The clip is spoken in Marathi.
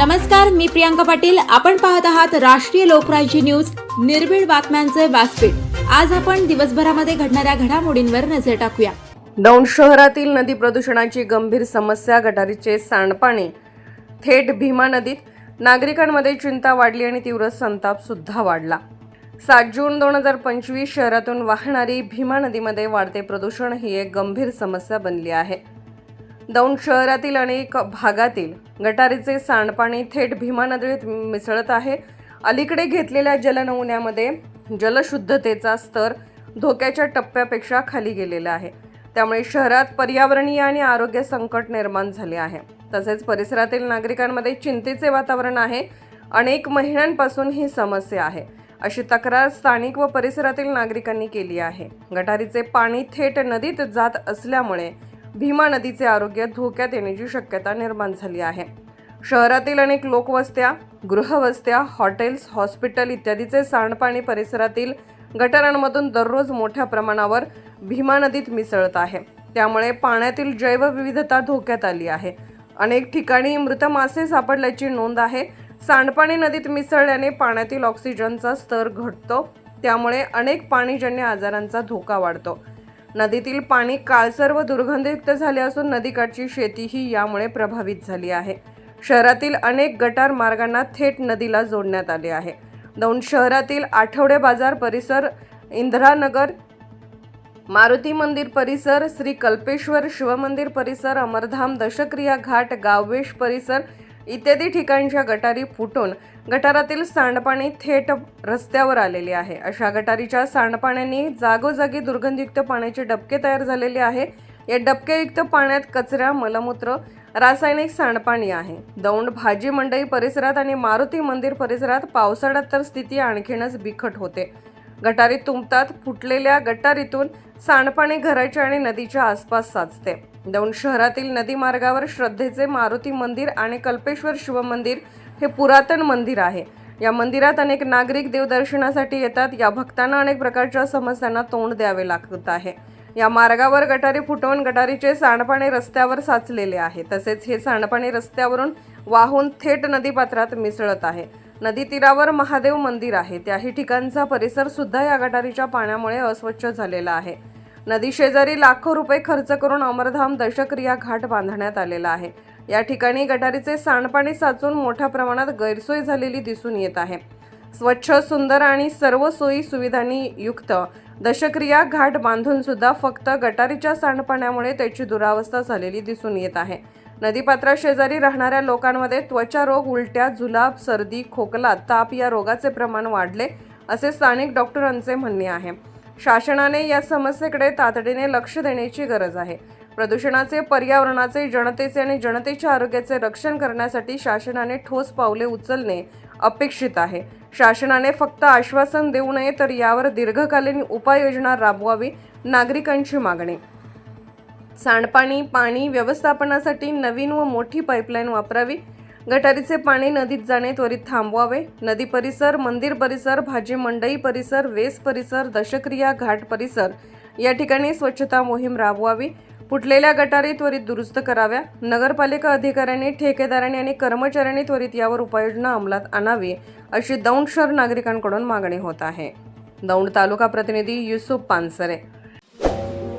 नमस्कार मी प्रियांका पाटील. आपण पाहत आहात राष्ट्रीय लोकराज्य न्यूज. निर्भीड बातम्यांचे व्यासपीठ. आज आपण दिवसभरामध्ये घडणाऱ्या घडामोडींवर नजर टाकूया. दौंड शहरातील नदी प्रदूषणाची गंभीर समस्या गटारीचे सांडपाणी थेट भीमा नदीत नागरिकांमध्ये चिंता वाढली आणि तीव्र संताप सुद्धा वाढला. सात जून दोन हजार पंचवीस शहरातून वाहणारी भीमा नदीमध्ये वाढते प्रदूषण ही एक गंभीर समस्या बनली आहे. दौंड शहरातील अनेक भागातील गटारीचे सांडपाणी थेट भीमा नदीत मिसळत आहे. अलीकडे घेतलेल्या जलनमुन्यामध्ये जलशुद्धतेचा स्तर धोक्याच्या टप्प्यापेक्षा खाली गेलेला आहे. त्यामुळे शहरात पर्यावरणीय आणि आरोग्य संकट निर्माण झाले आहे. तसेच परिसरातील नागरिकांमध्ये चिंतेचे वातावरण आहे. अनेक महिन्यांपासून ही समस्या आहे. अशी तक्रार स्थानिक व परिसरातील नागरिकांनी केली आहे. गटारीचे पाणी थेट नदीत जात असल्यामुळे भीमा नदीचे आरोग्य धोक्यात येण्याची शक्यता निर्माण झाली आहे. शहरातील अनेक लोकवस्त्या गृहवस्त्या हॉटेल्स हॉस्पिटल इत्यादीचे सांडपाणी परिसरातील गटारांमधून दररोज मोठ्या प्रमाणावर भीमा नदीत मिसळत आहे. त्यामुळे पाण्यातील जैवविविधता धोक्यात आली आहे. अनेक ठिकाणी मृत मासे सापडल्याची नोंद आहे. सांडपाणी नदीत मिसळल्याने पाण्यातील ऑक्सिजनचा स्तर घटतो. त्यामुळे अनेक पाणीजन्य आजारांचा धोका वाढतो. नदीतील पाणी काळसर व दुर्गंधयुक्त झाले असून नदीकाठची शेतीही यामुळे प्रभावित झाली आहे. शहरातील अनेक गटार मार्गांना थेट नदीला जोडण्यात आले आहे. दौंड शहरातील आठवडे बाजार परिसर इंदिरानगर मारुती मंदिर परिसर श्री कल्पेश्वर शिवमंदिर परिसर अमरधाम दशक्रिया घाट गाववेश परिसर इत्यादी ठिकाणच्या गटारी फुटून गटारातील सांडपाणी थेट रस्त्यावर आलेले आहे. अशा गटारीच्या सांडपाण्याने जागोजागी दुर्गंधयुक्त पाण्याचे डबके तयार झालेले आहे. या डबकेयुक्त पाण्यात कचरा मलमूत्र रासायनिक सांडपाणी आहे. दौंड भाजी मंडई परिसरात आणि मारुती मंदिर परिसरात पावसाळ्यात तर स्थिती आणखीनच बिकट होते. गटारी तुंबतात फुटलेल्या गटारीतून सांडपाणी घराच्या आणि नदीच्या आसपास साचते. दौंड शहरातील नदी मार्गावर श्रद्धेचे मारुती मंदिर आणि कल्पेश्वर शिवमंदिर हे पुरातन मंदिर आहे. या मंदिरात अनेक नागरिक देवदर्शनासाठी येतात. या भक्तांना अनेक प्रकारच्या समस्यांना तोंड द्यावे लागत आहे. या मार्गावर गटारी फुटवून गटारीचे सांडपाणी रस्त्यावर साचलेले आहे. तसेच हे सांडपाणी रस्त्यावरून वाहून थेट नदीपात्रात मिसळत आहे. नदी तीरावर महादेव मंदिर आहे. त्याही ठिकाणचा परिसर सुद्धा या गटारीच्या पाण्यामुळे अस्वच्छ झालेला आहे. नदी शेजारी लाखो रुपये खर्च करून अमरधाम दशक्रिया घाट बांधण्यात आलेला आहे. या ठिकाणी गटारीचे सांडपाणी साचून मोठ्या प्रमाणात गैरसोय झालेली दिसून येत आहे. स्वच्छ सुंदर आणि सर्व सोयी सुविधांनी युक्त दशक्रिया घाट बांधून सुद्धा फक्त गटारीच्या सांडपाण्यामुळे त्याची दुरावस्था झालेली दिसून येत आहे. नदीपात्रा शेजारी राहणाऱ्या लोकांमध्ये त्वचा रोग उलट्या जुलाब सर्दी खोकला ताप या रोगाचे प्रमाण वाढले असे स्थानिक डॉक्टरांचे म्हणणे आहे. शासनाने या समस्येकडे तातडीने लक्ष देण्याची गरज आहे. प्रदूषणाचे पर्यावरणाचे जनतेचे आणि जनतेच्या आरोग्याचे रक्षण करण्यासाठी शासनाने ठोस पावले उचलणे अपेक्षित आहे. शासनाने फक्त आश्वासन देऊ नये तर यावर दीर्घकालीन उपाययोजना राबवावी नागरिकांची मागणी. सांडपाणी पाणी व्यवस्थापनासाठी नवीन व मोठी पाईपलाईन वापरावी गटारीचे पाणी नदीत जाणे त्वरित थांबवावे. नदी परिसर मंदिर परिसर भाजी मंडई परिसर वेस परिसर दशक्रिया घाट परिसर. या ठिकाणी स्वच्छता मोहीम राबवावी. फुटलेल्या गटारी त्वरित दुरुस्त कराव्या. नगरपालिका अधिकाऱ्यांनी ठेकेदारांनी आणि कर्मचाऱ्यांनी त्वरित यावर उपाययोजना अंमलात आणावी अशी दौंड शहर नागरिकांकडून मागणी होत आहे. दौंड तालुका प्रतिनिधी युसुफ पानसरे.